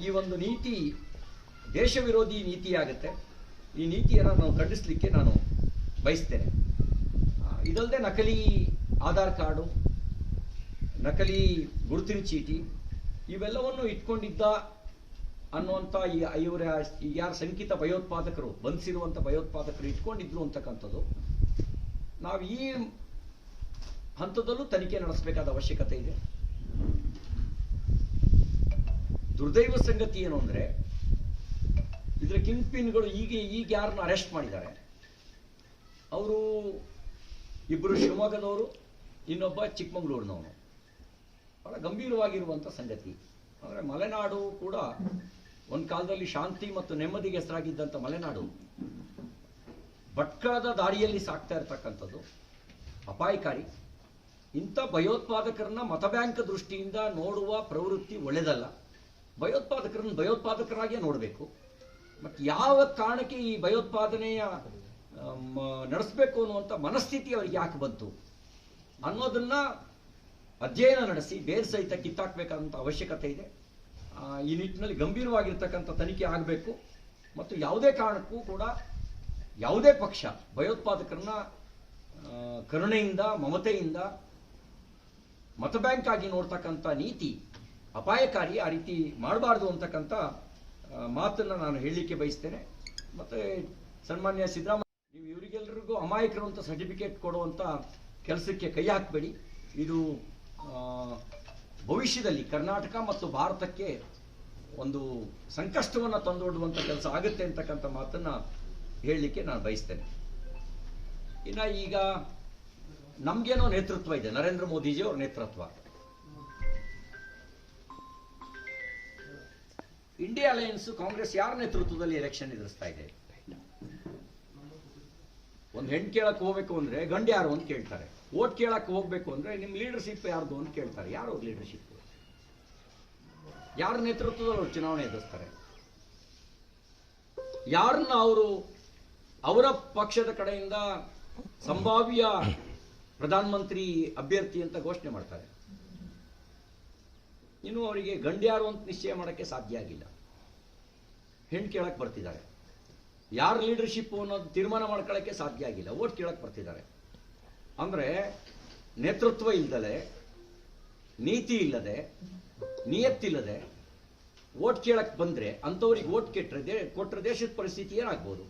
ಈ ಒಂದು ನೀತಿ ದೇಶ ವಿರೋಧಿ ನೀತಿಯಾಗುತ್ತೆ ಈ ನೀತಿಯನ್ನು ನಾವು ಖಂಡಿಸಲಿಕ್ಕೆ ನಾನು ಬಯಸ್ತೇನೆ. ಇದಲ್ಲದೆ ನಕಲಿ ಆಧಾರ್ ಕಾರ್ಡು, ನಕಲಿ ಗುರುತಿನ ಚೀಟಿ, ಇವೆಲ್ಲವನ್ನು ಇಟ್ಕೊಂಡಿದ್ದ ಅನ್ನುವಂಥ ಈ ಇವರ ಯಾರು ಶಂಕಿತ ಭಯೋತ್ಪಾದಕರು ಬಂಧಿಸಿರುವಂಥ ಭಯೋತ್ಪಾದಕರು ಇಟ್ಕೊಂಡಿದ್ರು ಅಂತಕ್ಕಂಥದ್ದು. ನಾವು ಈ ಹಂತದಲ್ಲೂ ತನಿಖೆ ನಡೆಸಬೇಕಾದ ಅವಶ್ಯಕತೆ ಇದೆ. ದುರ್ದೈವ ಸಂಗತಿ ಏನು ಅಂದ್ರೆ ಇದರ ಕಿಂಗ್ ಪಿನ್ಗಳು ಈಗ ಈಗ ಯಾರನ್ನ ಅರೆಸ್ಟ್ ಮಾಡಿದ್ದಾರೆ. ಅವರು ಇಬ್ಬರು ಶಿವಮೊಗ್ಗದವರು, ಇನ್ನೊಬ್ಬ ಚಿಕ್ಕಮಗಳೂರಿನವನು ಬಹಳ ಗಂಭೀರವಾಗಿರುವಂಥ ಸಂಗತಿ. ಅಂದರೆ ಮಲೆನಾಡು ಕೂಡ ಒಂದು ಕಾಲದಲ್ಲಿ ಶಾಂತಿ ಮತ್ತು ನೆಮ್ಮದಿಗೆ ಹೆಸರಾಗಿದ್ದಂಥ ಮಲೆನಾಡು. ಭಟ್ಕಳದ ದಾರಿಯಲ್ಲಿ ಸಾಕ್ತಾ ಇರತಕ್ಕಂಥದ್ದು ಅಪಾಯಕಾರಿ. ಇಂಥ ಭಯೋತ್ಪಾದಕರನ್ನ ಮತ ಬ್ಯಾಂಕ್ ದೃಷ್ಟಿಯಿಂದ ನೋಡುವ ಪ್ರವೃತ್ತಿ ಒಳ್ಳೆಯದಲ್ಲ ಭಯೋತ್ಪಾದಕರನ್ನು ಭಯೋತ್ಪಾದಕರಾಗಿಯೇ ನೋಡಬೇಕು. ಮತ್ತು ಯಾವ ಕಾರಣಕ್ಕೆ ಈ ಭಯೋತ್ಪಾದನೆಯ ನಡೆಸಬೇಕು ಅನ್ನುವಂಥ ಮನಸ್ಥಿತಿ ಅವರಿಗೆ ಯಾಕೆ ಬಂತು? ಅನ್ನೋದನ್ನ ಅಧ್ಯಯನ ನಡೆಸಿ, ಬೇರೆ ಸಹಿತ ಕಿತ್ತಾಕ್ಬೇಕಾದಂಥ ಅವಶ್ಯಕತೆ ಇದೆ. ಈ ನಿಟ್ಟಿನಲ್ಲಿ ಗಂಭೀರವಾಗಿರ್ತಕ್ಕಂಥ ತನಿಖೆ ಆಗಬೇಕು. ಮತ್ತು ಯಾವುದೇ ಕಾರಣಕ್ಕೂ ಕೂಡ ಯಾವುದೇ ಪಕ್ಷ ಭಯೋತ್ಪಾದಕರನ್ನ ಕರುಣೆಯಿಂದ, ಮಮತೆಯಿಂದ ಮತ ಬ್ಯಾಂಕ್ ಆಗಿ ನೋಡ್ತಕ್ಕಂಥ ನೀತಿ ಅಪಾಯಕಾರಿ, ಆ ರೀತಿ ಮಾಡಬಾರ್ದು ಅಂತಕ್ಕಂಥ ಮಾತನ್ನ ನಾನು ಹೇಳಲಿಕ್ಕೆ ಬಯಸ್ತೇನೆ. ಮತ್ತೆ ಸನ್ಮಾನ್ಯ ಸಿದ್ದರಾಮಯ್ಯ, ನೀವು ಇವರಿಗೆಲ್ಲರಿಗೂ ಅಮಾಯಕರು ಅಂತ ಸರ್ಟಿಫಿಕೇಟ್ ಕೊಡುವಂತ ಕೆಲಸಕ್ಕೆ ಕೈ ಹಾಕಬೇಡಿ. ಇದು ಭವಿಷ್ಯದಲ್ಲಿ ಕರ್ನಾಟಕ ಮತ್ತು ಭಾರತಕ್ಕೆ ಒಂದು ಸಂಕಷ್ಟವನ್ನು ತಂದೊಡ್ಡುವಂಥ ಕೆಲಸ ಆಗುತ್ತೆ ಅಂತಕ್ಕಂಥ ಮಾತನ್ನ ಹೇಳಲಿಕ್ಕೆ ನಾನು ಬಯಸ್ತೇನೆ. ಇನ್ನ ಈಗ ನಮಗೇನೋ ನೇತೃತ್ವ ಇದೆ, ನರೇಂದ್ರ ಮೋದಿಜಿ ಅವ್ರ ನೇತೃತ್ವ. ಇಂಡಿಯಾ ಅಲಯನ್ಸ್ ಕಾಂಗ್ರೆಸ್ ಯಾರ ನೇತೃತ್ವದಲ್ಲಿ ಎಲೆಕ್ಷನ್ ಎದುರಿಸ್ತಾ ಇದೆ? ಒಂದು ಹೆಣ್ಣು ಕೇಳಕ್ ಹೋಗ್ಬೇಕು ಅಂದ್ರೆ ಗಂಡು ಯಾರು ಅಂತ ಕೇಳ್ತಾರೆ. ಓಟ್ ಕೇಳಕ್ ಹೋಗ್ಬೇಕು ಅಂದ್ರೆ ನಿಮ್ ಲೀಡರ್ಶಿಪ್ ಯಾರ್ದು ಅಂತ ಕೇಳ್ತಾರೆ. ಯಾರು ಲೀಡರ್ಶಿಪ್ ಯಾರ ನೇತೃತ್ವದಲ್ಲಿ ಅವ್ರು ಚುನಾವಣೆ ಎದುರಿಸ್ತಾರೆ? ಯಾರನ್ನ ಅವರು ಅವರ ಪಕ್ಷದ ಕಡೆಯಿಂದ ಸಂಭಾವ್ಯ ಪ್ರಧಾನಮಂತ್ರಿ ಅಭ್ಯರ್ಥಿ ಅಂತ ಘೋಷಣೆ ಮಾಡ್ತಾರೆ. ಇನ್ನು ಅವರಿಗೆ ಗಂಡ್ಯಾರು ಅಂತ ನಿಶ್ಚಯ ಮಾಡೋಕ್ಕೆ ಸಾಧ್ಯ ಆಗಿಲ್ಲ. ಹೆಣ್ಣು ಕೇಳಕ್ಕೆ ಬರ್ತಿದ್ದಾರೆ. ಯಾರು ಲೀಡರ್ಶಿಪ್ ಅನ್ನೋದು ತೀರ್ಮಾನ ಮಾಡ್ಕೊಳ್ಳೋಕ್ಕೆ ಸಾಧ್ಯ ಆಗಿಲ್ಲ. ಓಟ್ ಕೇಳಕ್ಕೆ ಬರ್ತಿದ್ದಾರೆ. ಅಂದ್ರೆ ನೇತೃತ್ವ ಇಲ್ಲದಲೆ ನೀತಿ ಇಲ್ಲದೆ ನಿಯತ್ತಿಲ್ಲದೆ ಓಟ್ ಕೇಳಕ್ಕೆ ಬಂದ್ರೆ ಅಂಥವ್ರಿಗೆ ಓಟ್ ಕೆಟ್ಟರೆ ಕೊಟ್ಟರೆ ದೇಶದ ಪರಿಸ್ಥಿತಿ ಏನಾಗ್ಬೋದು?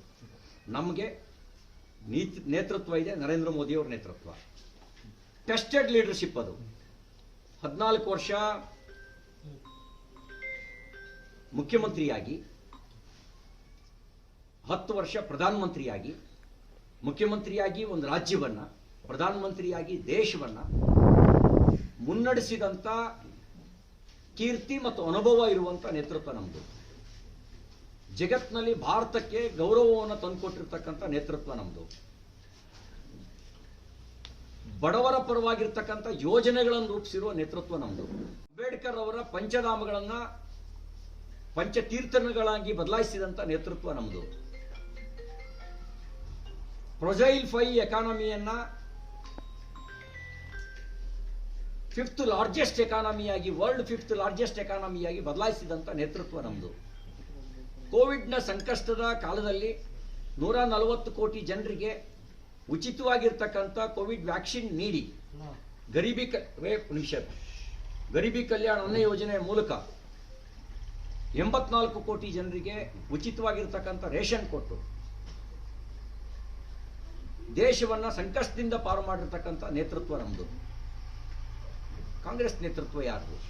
ನಮಗೆ ನೀತಿ, ನೇತೃತ್ವ ಇದೆ, ನರೇಂದ್ರ ಮೋದಿಯವ್ರ ನೇತೃತ್ವ. ಟೆಸ್ಟೆಡ್ ಲೀಡರ್ಶಿಪ್ ಅದು. ಹದಿನಾಲ್ಕು ವರ್ಷ ಮುಖ್ಯಮಂತ್ರಿಯಾಗಿ ಹತ್ತು ವರ್ಷ ಪ್ರಧಾನಮಂತ್ರಿಯಾಗಿ, ಮುಖ್ಯಮಂತ್ರಿಯಾಗಿ ಒಂದು ರಾಜ್ಯವನ್ನ, ಪ್ರಧಾನಮಂತ್ರಿಯಾಗಿ ದೇಶವನ್ನ ಮುನ್ನಡೆಸಿದಂಥ ಕೀರ್ತಿ ಮತ್ತು ಅನುಭವ ಇರುವಂಥ ನೇತೃತ್ವ ನಮ್ಮದು ಜಗತ್ತಿನಲ್ಲಿ ಭಾರತಕ್ಕೆ ಗೌರವವನ್ನು ತಂದುಕೊಟ್ಟಿರ್ತಕ್ಕಂಥ ನೇತೃತ್ವ ನಮ್ಮದು ಬಡವರ ಪರವಾಗಿರ್ತಕ್ಕಂಥ ಯೋಜನೆಗಳನ್ನು ರೂಪಿಸಿರುವ ನೇತೃತ್ವ ನಮ್ಮದು ಅಂಬೇಡ್ಕರ್ ಅವರ ಪಂಚಧಾಮಗಳನ್ನು ಪಂಚತೀರ್ಥಗಳಾಗಿ ಬದಲಾಯಿಸಿದಂಥ ನೇತೃತ್ವ ನಮ್ಮದು ಪ್ರೊಜೈಲ್ ಫೈ ಎಕಾನಮಿಯನ್ನ ಫಿಫ್ತ್ ಲಾರ್ಜೆಸ್ಟ್ ಎಕಾನಮಿಯಾಗಿ ವರ್ಲ್ಡ್ ಫಿಫ್ತ್ ಲಾರ್ಜೆಸ್ಟ್ ಎಕಾನಮಿಯಾಗಿ ಬದಲಾಯಿಸಿದಂಥ ನೇತೃತ್ವ ನಮ್ಮದು ಕೋವಿಡ್ನ ಸಂಕಷ್ಟದ ಕಾಲದಲ್ಲಿ ನೂರ ನಲವತ್ತು ಕೋಟಿ ಜನರಿಗೆ ಉಚಿತವಾಗಿರ್ತಕ್ಕಂಥ ಕೋವಿಡ್ ವ್ಯಾಕ್ಸಿನ್ ನೀಡಿ. ಗರೀಬಿ ನಿಮಿಷ ಗರೀಬಿ ಕಲ್ಯಾಣ ಅನ್ನ ಯೋಜನೆ ಮೂಲಕ ಎಂಬತ್ನಾಲ್ಕು ಕೋಟಿ ಜನರಿಗೆ ಉಚಿತವಾಗಿರ್ತಕ್ಕಂಥ ರೇಷನ್ ಕೊಟ್ಟು. ದೇಶವನ್ನ ಸಂಕಷ್ಟದಿಂದ ಪಾರು ಮಾಡಿರ್ತಕ್ಕಂಥ ನೇತೃತ್ವ ನಮ್ಮದು ಕಾಂಗ್ರೆಸ್ ನೇತೃತ್ವ ಯಾರು?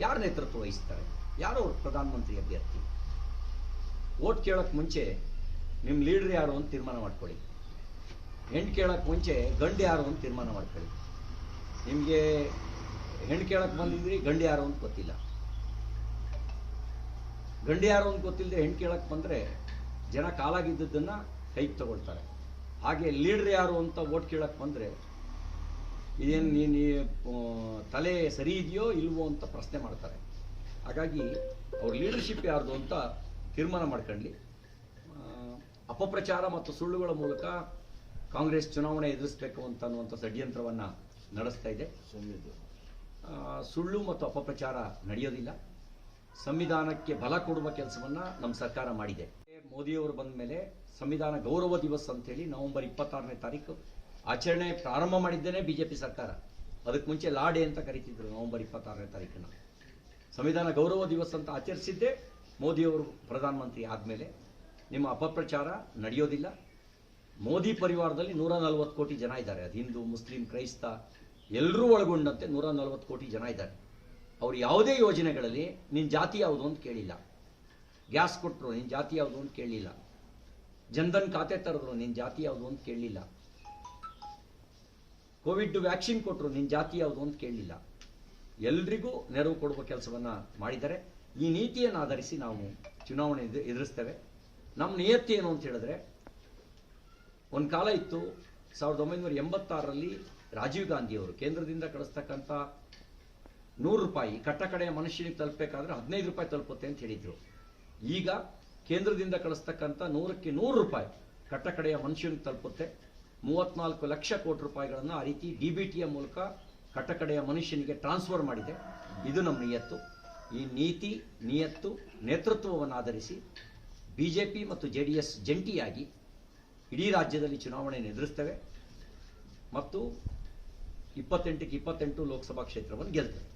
ಯಾರು ನೇತೃತ್ವ ವಹಿಸ್ತಾರೆ? ಯಾರು ಪ್ರಧಾನಮಂತ್ರಿ ಅಭ್ಯರ್ಥಿ. ಓಟ್ ಕೇಳೋಕ್ಕೆ ಮುಂಚೆ ನಿಮ್ಮ ಲೀಡರ್ ಯಾರು ಅಂತ ತೀರ್ಮಾನ ಮಾಡ್ಕೊಳ್ಳಿ. ಹೆಣ್ಣು ಕೇಳೋಕ್ಕೆ ಮುಂಚೆ ಗಂಡು ಯಾರು ಅಂತ ತೀರ್ಮಾನ ಮಾಡ್ಕೊಳ್ಳಿ. ನಿಮಗೆ ಹೆಣ್ಣು ಕೇಳಕ್ಕೆ ಬಂದಿದ್ರಿ, ಗಂಡು ಯಾರು ಅಂತ ಗೊತ್ತಿಲ್ಲ. ಗಂಡು ಯಾರು ಅಂತ ಗೊತ್ತಿಲ್ಲದೆ ಹೆಣ್ಣು ಕೇಳಕ್ಕೆ ಬಂದರೆ ಜನ ಕಾಲಾಗಿದ್ದದ್ದನ್ನು ಕೈಗೆ ತಗೊಳ್ತಾರೆ. ಹಾಗೆ ಲೀಡರ್ ಯಾರು ಅಂತ ಓಟ್ ಕೇಳಕ್ ಬಂದ್ರೆ ಇದೇನು ನೀನು ತಲೆ ಸರಿ ಇದೆಯೋ ಇಲ್ವೋ ಅಂತ ಪ್ರಶ್ನೆ ಮಾಡ್ತಾರೆ. ಹಾಗಾಗಿ ಅವ್ರ ಲೀಡರ್ಶಿಪ್ ಯಾರ್ದು ಅಂತ ತೀರ್ಮಾನ ಮಾಡ್ಕೊಳ್ಳಿ ಅಪಪ್ರಚಾರ ಮತ್ತು ಸುಳ್ಳುಗಳ ಮೂಲಕ ಕಾಂಗ್ರೆಸ್ ಚುನಾವಣೆ ಎದುರಿಸಬೇಕು ಅಂತ ಅನ್ನುವಂಥ ಷಡ್ಯಂತ್ರವನ್ನು ನಡೆಸ್ತಾ ಇದೆ. ಸುಳ್ಳು ಮತ್ತು ಅಪಪ್ರಚಾರ ನಡೆಯೋದಿಲ್ಲ. ಸಂವಿಧಾನಕ್ಕೆ ಬಲ ಕೊಡುವ ಕೆಲಸವನ್ನ ನಮ್ಮ ಸರ್ಕಾರ ಮಾಡಿದೆ. ಮೋದಿಯವರು ಬಂದ ಮೇಲೆ ಸಂವಿಧಾನ ಗೌರವ ದಿವಸ್ ಅಂತೇಳಿ ನವೆಂಬರ್ ಇಪ್ಪತ್ತಾರನೇ ತಾರೀಕು ಆಚರಣೆ ಪ್ರಾರಂಭ ಮಾಡಿದ್ದೇನೆ ಬಿಜೆಪಿ ಸರ್ಕಾರ. ಅದಕ್ಕೆ ಮುಂಚೆ ಲಾಡೆ ಅಂತ ಕರಿತಿದ್ರು ನವೆಂಬರ್ ಇಪ್ಪತ್ತಾರನೇ ತಾರೀಕನ್ನು. ಸಂವಿಧಾನ ಗೌರವ ದಿವಸ ಅಂತ ಆಚರಿಸಿದ್ದೇ ಮೋದಿಯವರು ಪ್ರಧಾನಮಂತ್ರಿ ಆದಮೇಲೆ. ನಿಮ್ಮ ಅಪಪ್ರಚಾರ ನಡೆಯೋದಿಲ್ಲ. ಮೋದಿ ಪರಿವಾರದಲ್ಲಿ ನೂರ ನಲವತ್ತು ಕೋಟಿ ಜನ ಇದ್ದಾರೆ. ಅದು ಹಿಂದೂ, ಮುಸ್ಲಿಂ, ಕ್ರೈಸ್ತ ಎಲ್ಲರೂ ಒಳಗೊಂಡಂತೆ ನೂರ ನಲವತ್ತು ಕೋಟಿ ಜನ ಇದ್ದಾರೆ. ಅವ್ರು ಯಾವುದೇ ಯೋಜನೆಗಳಲ್ಲಿ ನಿನ್ನ ಜಾತಿ ಯಾವುದು ಅಂತ ಕೇಳಿಲ್ಲ. ಗ್ಯಾಸ್ ಕೊಟ್ಟರು ನಿನ್ನ ಜಾತಿ ಯಾವುದು ಅಂತ ಕೇಳಲಿಲ್ಲ. ಜನ್ಧನ್ ಖಾತೆ ತರದ್ರು ನಿನ್ನ ಜಾತಿ ಯಾವುದು ಅಂತ ಕೇಳಲಿಲ್ಲ. ಕೋವಿಡ್ ವ್ಯಾಕ್ಸಿನ್ ಕೊಟ್ಟರು ನಿನ್ನ ಜಾತಿ ಯಾವುದು ಅಂತ ಕೇಳಲಿಲ್ಲ. ಎಲ್ರಿಗೂ ನೆರವು ಕೊಡುವ ಕೆಲಸವನ್ನ ಮಾಡಿದ್ದಾರೆ. ಈ ನೀತಿಯನ್ನು ಆಧರಿಸಿ ನಾವು ಚುನಾವಣೆ ಎದು- ಎದುರಿಸ್ತೇವೆ. ನಮ್ಮ ನಿಯತ್ತಿ ಏನು ಅಂತ ಹೇಳಿದ್ರೆ, ಒಂದು ಕಾಲ ಇತ್ತು, ಸಾವಿರದ ಒಂಬೈನೂರ ಎಂಬತ್ತಾರರಲ್ಲಿ ರಾಜೀವ್ ಗಾಂಧಿಯವರು ಕೇಂದ್ರದಿಂದ ಕಳಿಸ್ತಕ್ಕಂಥ ನೂರು ರೂಪಾಯಿ ಕಟ್ಟ ಕಡೆಯ ಮನುಷ್ಯನಿಗೆ ತಲುಪಬೇಕಾದ್ರೆ ಹದಿನೈದು ರೂಪಾಯಿ ತಲುಪುತ್ತೆ ಅಂತ ಹೇಳಿದ್ರು. ಈಗ ಕೇಂದ್ರದಿಂದ ಕಳಿಸ್ತಕ್ಕಂಥ ನೂರಕ್ಕೆ ನೂರು ರೂಪಾಯಿ ಕಟ್ಟಕಡೆಯ ಮನುಷ್ಯನಿಗೆ ತಲುಪುತ್ತೆ. ಮೂವತ್ನಾಲ್ಕು ಲಕ್ಷ ಕೋಟಿ ರೂಪಾಯಿಗಳನ್ನು ಆ ರೀತಿ ಡಿ ಬಿ ಟಿಯ ಮೂಲಕ ಕಟ್ಟಕಡೆಯ ಮನುಷ್ಯನಿಗೆ ಟ್ರಾನ್ಸ್ಫರ್ ಮಾಡಿದೆ. ಇದು ನಮ್ಮ ನಿಯತ್ತು. ಈ ನೀತಿ ನಿಯತ್ತು ನೇತೃತ್ವವನ್ನು ಆಧರಿಸಿ ಪಿ ಮತ್ತು ಜೆ ಡಿ ಎಸ್ ಜಂಟಿಯಾಗಿ ಇಡೀ ರಾಜ್ಯದಲ್ಲಿ ಚುನಾವಣೆಯನ್ನು ಎದುರಿಸ್ತೇವೆ ಮತ್ತು ಇಪ್ಪತ್ತೆಂಟಕ್ಕೆ ಇಪ್ಪತ್ತೆಂಟು ಲೋಕಸಭಾ ಕ್ಷೇತ್ರವನ್ನು ಗೆಲ್ತೇವೆ.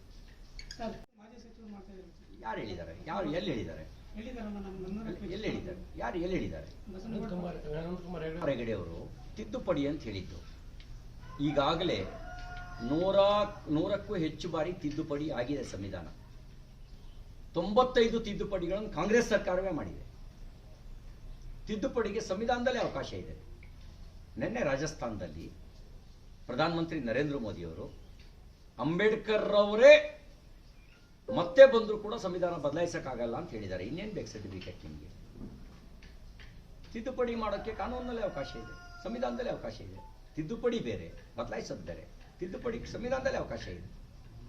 ಸರ್ ಮಾಜಿ ಸಚಿವರು ಮಾಡ್ತಾ ಇದ್ದಾರೆ. ಯಾರು ಹೇಳಿದ್ದಾರೆ? ಯಾರು ಎಲ್ಲಿ ಹೇಳಿದ್ದಾರೆ? ಎಲ್ಲಿ ಹೇಳಿದ್ದಾರೆ? ಯಾರು ಎಲ್ಲಿ ಹೇಳಿದ್ದಾರೆ? ಹೆಗಡೆ ಅವರು ತಿದ್ದುಪಡಿ ಅಂತ ಹೇಳಿದ್ದು. ಈಗಾಗಲೇ ನೂರ ನೂರಕ್ಕೂ ಹೆಚ್ಚು ಬಾರಿ ತಿದ್ದುಪಡಿ ಆಗಿದೆ ಸಂವಿಧಾನ. ತೊಂಬತ್ತೈದು ತಿದ್ದುಪಡಿಗಳನ್ನು ಕಾಂಗ್ರೆಸ್ ಸರ್ಕಾರವೇ ಮಾಡಿದೆ. ತಿದ್ದುಪಡಿಗೆ ಸಂವಿಧಾನದಲ್ಲೇ ಅವಕಾಶ ಇದೆ. ನಿನ್ನೆ ರಾಜಸ್ಥಾನದಲ್ಲಿ ಪ್ರಧಾನಮಂತ್ರಿ ನರೇಂದ್ರ ಮೋದಿಯವರು ಅಂಬೇಡ್ಕರ್ ಅವರೇ ಮತ್ತೆ ಬಂದರೂ ಕೂಡ ಸಂವಿಧಾನ ಬದಲಾಯಿಸೋಕ್ಕಾಗಲ್ಲ ಅಂತ ಹೇಳಿದ್ದಾರೆ. ಇನ್ನೇನು ಬೇಕು ಸರ್ಟಿಫಿಕೇಟ್ ನಿಮಗೆ? ತಿದ್ದುಪಡಿ ಮಾಡೋಕ್ಕೆ ಕಾನೂನಿನಲ್ಲಿ ಅವಕಾಶ ಇದೆ. ಸಂವಿಧಾನದಲ್ಲೇ ಅವಕಾಶ ಇದೆ. ತಿದ್ದುಪಡಿ ಬೇರೆ ಬದಲಾಯಿಸೋದು ಬೇರೆ ತಿದ್ದುಪಡಿ ಸಂವಿಧಾನದಲ್ಲೇ ಅವಕಾಶ ಇದೆ.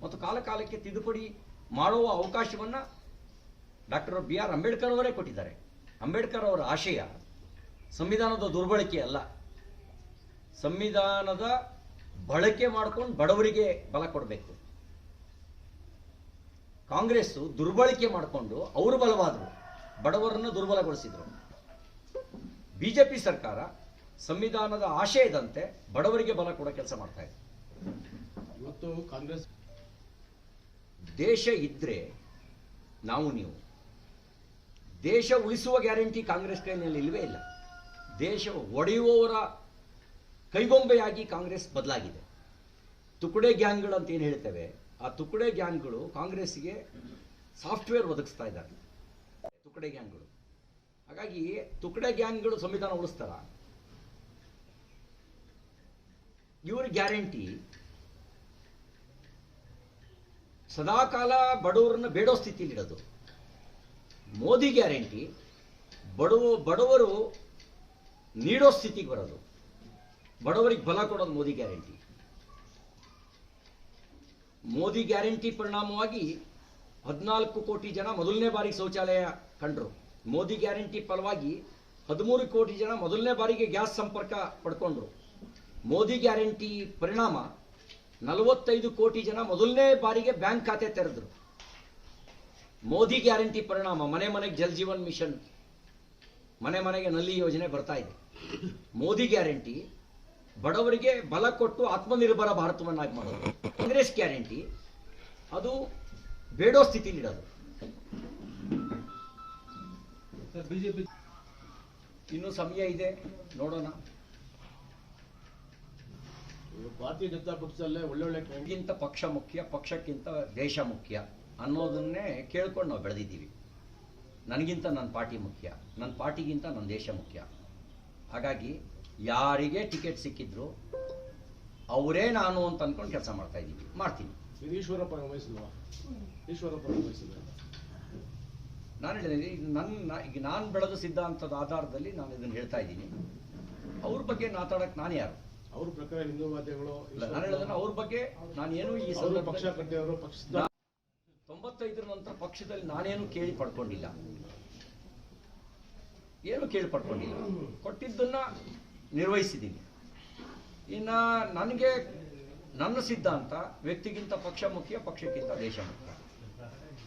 ಮತ್ತು ಕಾಲ ಕಾಲಕ್ಕೆ ತಿದ್ದುಪಡಿ ಮಾಡುವ ಅವಕಾಶವನ್ನು ಡಾಕ್ಟರ್ ಬಿ ಆರ್ ಅಂಬೇಡ್ಕರ್ ಅವರೇ ಕೊಟ್ಟಿದ್ದಾರೆ. ಅಂಬೇಡ್ಕರ್ ಅವರ ಆಶಯ ಸಂವಿಧಾನದ ದುರ್ಬಳಕೆ ಅಲ್ಲ. ಸಂವಿಧಾನದ ಬಳಕೆ ಮಾಡ್ಕೊಂಡು ಬಡವರಿಗೆ ಬಲ ಕೊಡಬೇಕು. ಕಾಂಗ್ರೆಸ್ಸು ದುರ್ಬಳಕೆ ಮಾಡಿಕೊಂಡು ಅವರು ಬಲವಾದರು ಬಡವರನ್ನು ದುರ್ಬಲಗೊಳಿಸಿದರು. ಬಿಜೆಪಿ ಸರ್ಕಾರ ಸಂವಿಧಾನದ ಆಶಯದಂತೆ ಬಡವರಿಗೆ ಬಲ ಕೊಡೋ ಕೆಲಸ ಮಾಡ್ತಾ ಇದೆ. ಇವತ್ತು ಕಾಂಗ್ರೆಸ್ ದೇಶ ಇದ್ರೆ ನಾವು ನೀವು. ದೇಶ ಉಳಿಸುವ ಗ್ಯಾರಂಟಿ ಕಾಂಗ್ರೆಸ್ ಕೈನಲ್ಲಿ ಇಲ್ಲವೇ ಇಲ್ಲ. ದೇಶ ಒಡೆಯುವವರ ಕೈಗೊಂಬೆಯಾಗಿ ಕಾಂಗ್ರೆಸ್ ಬದಲಾಗಿದೆ. ತುಕುಡೆ ಗ್ಯಾಂಗ್ಗಳು ಅಂತ ಏನು ಹೇಳ್ತೇವೆ ಆ ತುಕಡೆ ಗ್ಯಾಂಗ್ಗಳು ಕಾಂಗ್ರೆಸ್ಗೆ ಸಾಫ್ಟ್ವೇರ್ ಒದಗಿಸ್ತಾ ಇದ್ದಾರೆ. ತುಕಡೆ ಗ್ಯಾಂಗ್ಗಳು. ಹಾಗಾಗಿ ತುಕಡೆ ಗ್ಯಾಂಗ್ಗಳು ಸಂವಿಧಾನ ಉಳಿಸ್ತಾರ? ಇವ್ರ ಗ್ಯಾರಂಟಿ. ಸದಾಕಾಲ ಬಡವರನ್ನ ಬೇಡೋ ಇಡೋದು ಮೋದಿ ಗ್ಯಾರಂಟಿ. ಬಡವ, ಬಡವರು ನೀಡೋ ಸ್ಥಿತಿಗೆ ಬರೋದು. ಬಡವರಿಗೆ ಬಲ ಕೊಡೋದು ಮೋದಿ ಗ್ಯಾರಂಟಿ. ಮೋದಿ ಗ್ಯಾರಂಟಿ ಪರಿಣಾಮವಾಗಿ ಹದಿನಾಲ್ಕು ಕೋಟಿ ಜನ ಮೊದಲನೇ ಬಾರಿಗೆ ಶೌಚಾಲಯ ಕಂಡ್ರು. ಮೋದಿ ಗ್ಯಾರಂಟಿ ಫಲವಾಗಿ ಹದಿಮೂರು ಕೋಟಿ ಜನ ಮೊದಲನೇ ಬಾರಿಗೆ ಗ್ಯಾಸ್ ಸಂಪರ್ಕ ಪಡ್ಕೊಂಡ್ರು. ಮೋದಿ ಗ್ಯಾರಂಟಿ ಪರಿಣಾಮ ನಲವತ್ತೈದು ಕೋಟಿ ಜನ ಮೊದಲನೇ ಬಾರಿಗೆ ಬ್ಯಾಂಕ್ ಖಾತೆ ತೆರೆದ್ರು. ಮೋದಿ ಗ್ಯಾರಂಟಿ ಪರಿಣಾಮ ಮನೆ ಮನೆಗೆ ಜಲ್ ಜೀವನ್ ಮಿಷನ್ ಮನೆ ಮನೆಗೆ ನಲ್ಲಿ ಯೋಜನೆ ಬರ್ತಾ ಇದೆ. ಮೋದಿ ಗ್ಯಾರಂಟಿ ಬಡವರಿಗೆ ಬಲ ಕೊಟ್ಟು ಆತ್ಮನಿರ್ಭರ ಭಾರತವನ್ನಾಗಿ ಮಾಡೋದು. ಕಾಂಗ್ರೆಸ್ ಗ್ಯಾರಂಟಿ ಅದು ಬೇಡೋ ಸ್ಥಿತಿ ನೀಡೋದು ಬಿಜೆಪಿ ಇನ್ನೂ ಸಮಯ ಇದೆ ನೋಡೋಣ. ಭಾರತೀಯ ಜನತಾ ಪಕ್ಷದಲ್ಲೇ ಒಳ್ಳೊಳ್ಳೆ ಕ್ಯಾಂಡಿಡೇಟ್ ಪಕ್ಷ ಮುಖ್ಯ ಪಕ್ಷಕ್ಕಿಂತ ದೇಶ ಮುಖ್ಯ ಅನ್ನೋದನ್ನೇ ಕೇಳ್ಕೊಂಡು ನಾವು ಬೆಳೆದಿದ್ದೀವಿ. ನನಗಿಂತ ನನ್ನ ಪಾರ್ಟಿ ಮುಖ್ಯ ನನ್ನ ಪಾರ್ಟಿಗಿಂತ ನನ್ನ ದೇಶ ಮುಖ್ಯ. ಹಾಗಾಗಿ ಯಾರಿಗೆ ಟಿಕೆಟ್ ಸಿಕ್ಕಿದ್ರು ಅವರೇ ನಾನು ಅಂತ ಅನ್ಕೊಂಡು ಕೆಲಸ ಮಾಡ್ತಾ ಇದ್ದೀನಿ ಮಾಡ್ತೀನಿ. ಈಶ್ವರಪ್ಪ ನಾನು ಹೇಳಿದ್ರೆ ಈಗ ನನ್ನ ಈಗ ನಾನು ಬೆಳೆದ ಸಿದ್ಧಾಂತದ ಆಧಾರದಲ್ಲಿ ನಾನು ಇದನ್ನು ಹೇಳ್ತಾ ಇದ್ದೀನಿ. ಅವ್ರ ಬಗ್ಗೆ ಮಾತಾಡಕ್ಕೆ ನಾನು ಯಾರು? ಅವ್ರ ಪ್ರಕಾರ ಹಿಂದೂವಾದಿಗಳು ಇಲ್ಲ, ನಾನು ಹೇಳಿದ್ರೆ ಅವ್ರ. ಬಗ್ಗೆ ನಾನು ಏನು ಈ ಪಕ್ಷ ನಾ- ತೊಂಬತ್ತೈದರ ನಂತರ ಪಕ್ಷದಲ್ಲಿ ನಾನೇನು ಕೇಳಿ ಪಡ್ಕೊಂಡಿಲ್ಲ. ಏನು ಕೇಳಿ ಪಡ್ಕೊಂಡಿಲ್ಲ. ಕೊಟ್ಟಿದ್ದನ್ನ ನಿರ್ವಹಿಸಿದ್ದೀನಿ. ಇನ್ನು ನನಗೆ ನನ್ನ ಸಿದ್ಧಾಂತ ವ್ಯಕ್ತಿಗಿಂತ ಪಕ್ಷ ಮುಖ್ಯ ಪಕ್ಷಕ್ಕಿಂತ ದೇಶ ಮುಖ್ಯ.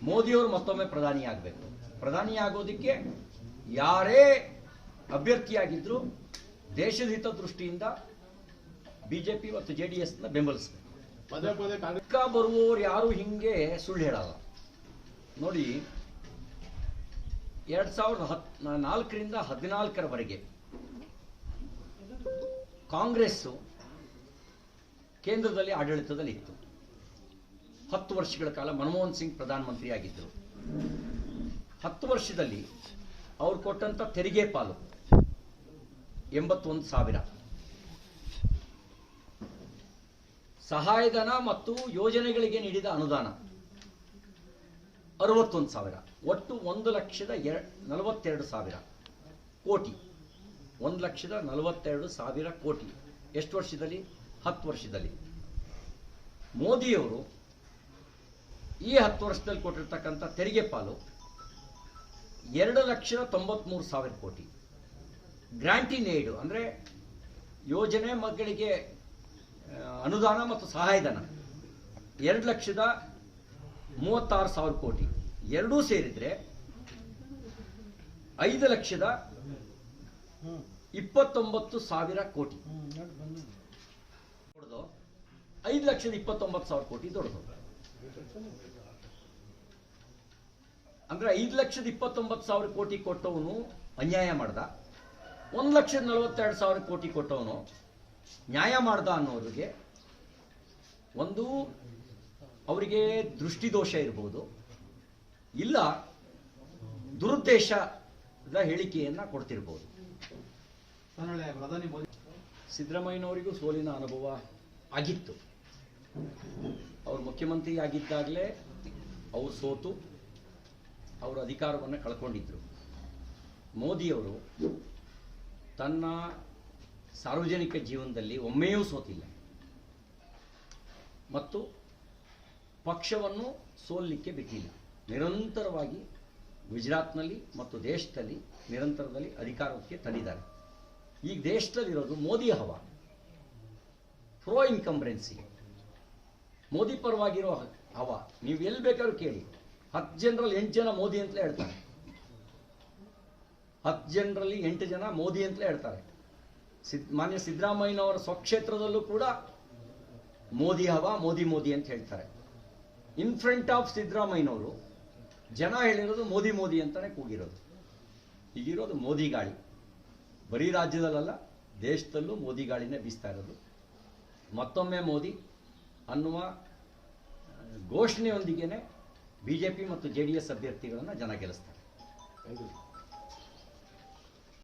ಮೋದಿಯವರು ಮತ್ತೊಮ್ಮೆ ಪ್ರಧಾನಿ ಆಗಬೇಕು. ಪ್ರಧಾನಿ ಆಗೋದಕ್ಕೆ ಯಾರೇ ಅಭ್ಯರ್ಥಿಯಾಗಿದ್ರು ದೇಶದ ಹಿತದೃಷ್ಟಿಯಿಂದ ಪಿ ಮತ್ತು ಜೆ ಡಿ ಎಸ್ನ ಬೆಂಬಲಿಸಬೇಕು. ಪದೇ ಪದೇ ಕಾಂಗ್ರೆಸ್ ಪಕ್ಕ ಬರುವವರು ಯಾರು ಹಿಂಗೆ ಸುಳ್ಳು ಹೇಳಲ್ಲ. ನೋಡಿ ಎರಡು ಸಾವಿರದ ಹತ್ ನಾಲ್ಕರಿಂದ ಹದಿನಾಲ್ಕರವರೆಗೆ ಕಾಂಗ್ರೆಸ್ಸು ಕೇಂದ್ರದಲ್ಲಿ ಆಡಳಿತದಲ್ಲಿ ಇತ್ತು. ಹತ್ತು ವರ್ಷಗಳ ಕಾಲ ಮನಮೋಹನ್ ಸಿಂಗ್ ಪ್ರಧಾನಮಂತ್ರಿ ಆಗಿದ್ದರು ಹತ್ತು ವರ್ಷದಲ್ಲಿ ಅವ್ರು ಕೊಟ್ಟಂಥ ತೆರಿಗೆ ಪಾಲು ಎಂಬತ್ತೊಂದು ಸಾವಿರ. ಸಹಾಯಧನ ಮತ್ತು ಯೋಜನೆಗಳಿಗೆ ನೀಡಿದ ಅನುದಾನ ಅರವತ್ತೊಂದು ಸಾವಿರ. ಒಟ್ಟು ಒಂದು ಲಕ್ಷದ ಎರ ನಲವತ್ತೆರಡು ಸಾವಿರ ಕೋಟಿ. ಒಂದು ಲಕ್ಷದ ನಲವತ್ತೆರಡು ಸಾವಿರ ಕೋಟಿ. ಎಷ್ಟು ವರ್ಷದಲ್ಲಿ? ಹತ್ತು ವರ್ಷದಲ್ಲಿ. ಮೋದಿಯವರು ಈ ಹತ್ತು ವರ್ಷದಲ್ಲಿ ಕೊಟ್ಟಿರ್ತಕ್ಕಂಥ ತೆರಿಗೆ ಪಾಲು ಎರಡು ಲಕ್ಷದ ತೊಂಬತ್ಮೂರು ಸಾವಿರ ಕೋಟಿ. ಗ್ರಾಂಟಿನ್ ಏಡು ಅಂದರೆ ಯೋಜನೆ ಮಕ್ಕಳಿಗೆ ಅನುದಾನ ಮತ್ತು ಸಹಾಯಧನ ಎರಡು ಲಕ್ಷದ ಮೂವತ್ತಾರು ಸಾವಿರ ಕೋಟಿ. ಎರಡೂ ಸೇರಿದ್ರೆ ಐದು ಲಕ್ಷದ ಇಪ್ಪತ್ತೊಂಬತ್ತು ಸಾವಿರ ಕೋಟಿ. ದೊಡ್ಡದು. ಐದು ಲಕ್ಷದ ಇಪ್ಪತ್ತೊಂಬತ್ತು ಸಾವಿರ ಕೋಟಿ ದೊಡ್ಡದು. ಅಂದ್ರೆ ಐದು ಲಕ್ಷದ ಇಪ್ಪತ್ತೊಂಬತ್ತು ಸಾವಿರ ಕೋಟಿ ಕೊಟ್ಟವನು ಅನ್ಯಾಯ ಮಾಡ್ದ. ಒಂದು ಲಕ್ಷದ ನಲವತ್ತೆರಡು ಸಾವಿರ ಕೋಟಿ ಕೊಟ್ಟವನು ನ್ಯಾಯ ಮಾಡ್ದ ಅನ್ನೋರಿಗೆ ಒಂದು ಅವರಿಗೆ ದೃಷ್ಟಿದೋಷ ಇರಬಹುದು ಇಲ್ಲ ದುರುದ್ದೇಶದ ಹೇಳಿಕೆಯನ್ನ ಕೊಡ್ತಿರ್ಬೋದು. ಸಿದ್ದರಾಮಯ್ಯನವರಿಗೂ ಸೋಲಿನ ಅನುಭವ ಆಗಿತ್ತು. ಅವರು ಮುಖ್ಯಮಂತ್ರಿ ಆಗಿದ್ದಾಗಲೇ ಅವರು ಸೋತು, ಅವರು ಅಧಿಕಾರವನ್ನು ಕಳ್ಕೊಂಡಿದ್ರು. ಮೋದಿಯವರು ತನ್ನ ಸಾರ್ವಜನಿಕ ಜೀವನದಲ್ಲಿ ಒಮ್ಮೆಯೂ ಸೋತಿಲ್ಲ. ಮತ್ತು ಪಕ್ಷವನ್ನು ಸೋಲಿಕ್ಕೆ ಬಿಟ್ಟಿಲ್ಲ. ನಿರಂತರವಾಗಿ ಗುಜರಾತ್ನಲ್ಲಿ ಮತ್ತು ದೇಶದಲ್ಲಿ ನಿರಂತರದಲ್ಲಿ ಅಧಿಕಾರಕ್ಕೆ ತಂದಿದ್ದಾರೆ ಈಗ ದೇಶದಲ್ಲಿರೋದು ಮೋದಿ ಹವ. ಪ್ರೋ ಇನ್ಕಂಬ್ರೆನ್ಸಿ ಮೋದಿ ಪರವಾಗಿರೋ ಹವ. ನೀವು ಎಲ್ಲಿ ಬೇಕಾದ್ರೂ ಕೇಳಿ. ಹತ್ತು ಜನರಲ್ಲಿ ಎಂಟು ಜನ ಮೋದಿ ಅಂತಲೇ ಹೇಳ್ತಾರೆ. ಹತ್ತು ಜನರಲ್ಲಿ ಎಂಟು ಜನ ಮೋದಿ ಅಂತಲೇ ಹೇಳ್ತಾರೆ. ಸಿದ್, ಮಾನ್ಯ ಸಿದ್ದರಾಮಯ್ಯನವರ ಸ್ವಕ್ಷೇತ್ರದಲ್ಲೂ ಕೂಡ ಮೋದಿ ಹವ, ಮೋದಿ ಮೋದಿ ಅಂತ ಹೇಳ್ತಾರೆ. ಇನ್ ಫ್ರಂಟ್ ಆಫ್ ಸಿದ್ದರಾಮಯ್ಯನವರು ಜನ ಹೇಳಿರೋದು ಮೋದಿ ಮೋದಿ ಅಂತಾನೆ ಕೂಗಿರೋದು. ಈಗಿರೋದು ಮೋದಿ ಗಾಳಿ. ಬರೀ ರಾಜ್ಯದಲ್ಲ ದೇಶದಲ್ಲೂ ಮೋದಿ ಗಾಳಿನೇ ಬೀಸ್ತಾ ಇರೋದು. ಮತ್ತೊಮ್ಮೆ ಮೋದಿ ಅನ್ನುವ ಘೋಷಣೆಯೊಂದಿಗೆ ಬಿ ಜೆ ಪಿ ಮತ್ತು ಜೆ ಡಿ ಎಸ್ ಅಭ್ಯರ್ಥಿಗಳನ್ನು ಜನ ಗೆಲ್ಲಿಸ್ತಾರೆ.